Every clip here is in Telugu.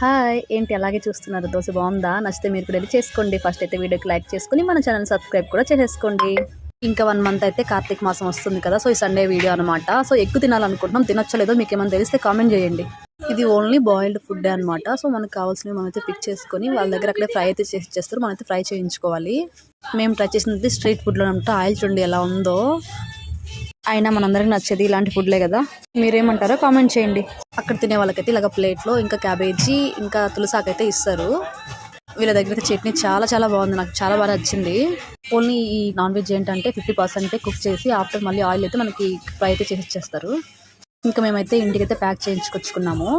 హాయ్ ఏంటి అలాగే చూస్తున్నారు? దోశ బాగుందా? నచ్చితే మీరు కూడా వెళ్ళి చేసుకోండి. ఫస్ట్ అయితే వీడియోకి లైక్ చేసుకుని మన ఛానల్ సబ్స్క్రైబ్ కూడా చేసేసుకోండి. ఇంకా వన్ మంత్ అయితే కార్తీక మాసం వస్తుంది కదా సో ఈ సండే వీడియో అనమాట సో ఎక్కువ తినాలనుకుంటున్నాం తినొచ్చలేదో మీకు ఏమైనా తెలిస్తే కామెంట్ చేయండి. ఇది ఓన్లీ బాయిల్డ్ ఫుడ్ అనమాట సో మనకు కావాల్సినవి మనమైతే పిక్ చేసుకొని వాళ్ళ దగ్గర అక్కడే ఫ్రై అయితే చేసి చేస్తారు మనమైతే ఫ్రై చేయించుకోవాలి. మేము ట్రై చేసినది స్ట్రీట్ ఫుడ్లో అనమాట ఆయిల్ చూడండి ఎలా ఉందో అయినా మనందరికి నచ్చేది ఇలాంటి ఫుడ్లే కదా. మీరేమంటారో కామెంట్ చేయండి. అక్కడ తినే వాళ్ళకైతే ఇలాగ ప్లేట్లో ఇంకా క్యాబేజీ ఇంకా తులసాకు అయితే ఇస్తారు. వీళ్ళ దగ్గర అయితే చట్నీ చాలా చాలా బాగుంది. నాకు చాలా బాగా నచ్చింది. ఓన్లీ ఈ నాన్ వెజ్ ఏంటంటే ఫిఫ్టీ పర్సెంట్ కుక్ చేసి ఆఫ్టర్ మళ్ళీ ఆయిల్ అయితే మనకి ఫ్రై అయితే చేసి ఇచ్చేస్తారు. ఇంకా మేమైతే ఇంటికైతే ప్యాక్ చేయించుకొచ్చుకున్నాము.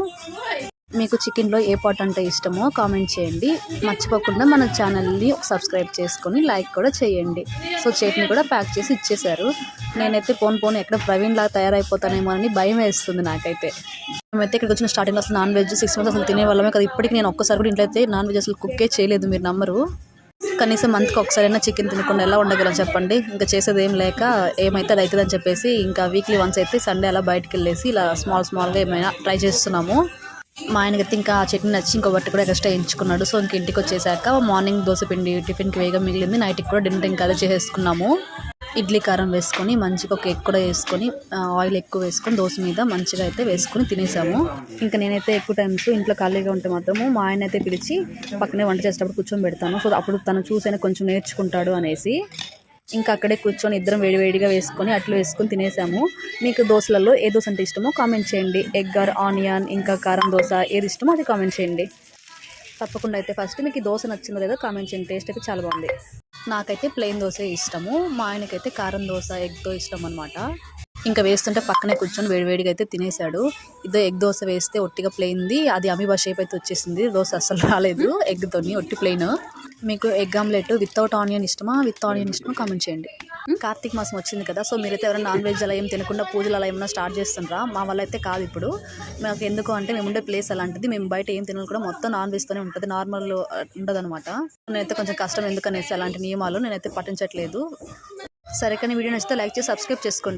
మీకు చికెన్లో ఏ పార్ట్ అంటే ఇష్టమో కామెంట్ చేయండి. మర్చిపోకుండా మన ఛానల్ని సబ్స్క్రైబ్ చేసుకొని లైక్ కూడా చేయండి. సో చట్నీ కూడా ప్యాక్ చేసి ఇచ్చేశారు. నేనైతే పోన్ పోన్ ఎక్కడ ప్రవీణ్ లాగా తయారైపోతానేమో అని భయం వేస్తుంది నాకైతే. మేమైతే ఇక్కడికి వచ్చిన స్టార్టింగ్ అసలు నాన్ వెజ్ సిక్స్ మంత్స్ అసలు తినే వాళ్ళమే కదా. ఇప్పటికి నేను ఒక్కసారి కూడా ఇంట్లో అయితే నాన్ వెజ్ అసలు కుక్కే చేయలేదు మీరు నమ్మరు. కనీసం మంత్కి ఒకసారైనా చికెన్ తినకుండా ఎలా ఉండగలం చెప్పండి. ఇంకా చేసేది ఏం లేక ఏమైతే అది అవుతుందని చెప్పేసి ఇంకా వీక్లీ వన్స్ అయితే సండే అలా బయటకు వెళ్ళేసి ఇలా స్మాల్ స్మాల్గా ఏమైనా ట్రై చేస్తున్నాము. మా ఆయనకైతే ఇంకా ఆ చట్నీ నచ్చి ఇంకో బట్టి కూడా ఎక్స్ట్రా ఎంచుకున్నాడు సో ఇంక ఇంటికి వచ్చేసాక మార్నింగ్ దోశ పిండి టిఫిన్కి వేగం మిగిలింది. నైట్కి కూడా డిన్నర్ ఇంకా అదే చేసేసుకున్నాము. ఇడ్లీ కారం వేసుకొని మంచిగా ఒక ఎగ్ కూడా వేసుకొని ఆయిల్ ఎక్కువ వేసుకొని దోశ మీద మంచిగా అయితే వేసుకొని తినేసాము. ఇంకా నేనైతే ఎక్కువ టైమ్స్ ఇంట్లో ఖాళీగా ఉంటే మాత్రము మా ఆయన అయితే పిలిచి పక్కనే వంట చేసేటప్పుడు కూర్చొని పెడతాను. సో అప్పుడు తను చూసైనా కొంచెం నేర్చుకుంటాడు అనేసి. ఇంకా అక్కడే కూర్చొని ఇద్దరం వేడివేడిగా వేసుకొని అట్లు వేసుకొని తినేసాము. మీకు దోశలలో ఏ దోశ అంటే ఇష్టమో కామెంట్ చేయండి. ఎగ్ ఆర్ ఆనియన్ ఇంకా కారం దోశ ఏది ఇష్టమో అది కామెంట్ చేయండి. తప్పకుండా అయితే ఫస్ట్ మీకు దోశ నచ్చిందో లేదో కామెంట్ చేయండి. టేస్ట్ అయితే చాలా బాగుంది. నాకైతే ప్లెయిన్ దోశ ఇష్టము. మా ఆయనకైతే కారం దోశ ఎగ్తో ఇష్టం అనమాట ఇంకా వేస్తుంటే పక్కనే కూర్చొని వేడివేడిగా అయితే తినేసాడు ఇదో ఎగ్ దోశ వేస్తే ఒట్టిగా ప్లెయిన్ది అది అమీబా షేప్ అయితే వచ్చేసింది. దోశ అస్సలు రాలేదు. ఎగ్తోని ఒట్టి ప్లెయిన్ మీకు ఎగ్ ఆమ్లెట్ వితౌట్ ఆనియన్ ఇష్టమా? విత్ ఆనియన్ ఇష్టమా? కామెంట్ చేయండి. కార్తీక మాసం వచ్చింది కదా సో మీరైతే ఎవరైనా నాన్ వెజ్ అలా ఏం తినకుండా పూజలు అలా ఏమైనా స్టార్ట్ చేస్తుండ్రా? మా వల్ల అయితే కాదు ఇప్పుడు. మాకు ఎందుకు అంటే మేము ఉండే ప్లేస్ అలాంటిది మేము బయట ఏం తినాలి కూడా మొత్తం నాన్ వెజ్తోనే ఉంటుంది నార్మల్ ఉండదు అనమాట నేనైతే కొంచెం కష్టం ఎందుకనేసి అలాంటి నియమాలు నేనైతే పాటించట్లేదు. సరే కానీ వీడియో నచ్చితే లైక్ చేసి సబ్స్క్రైబ్ చేసుకోండి.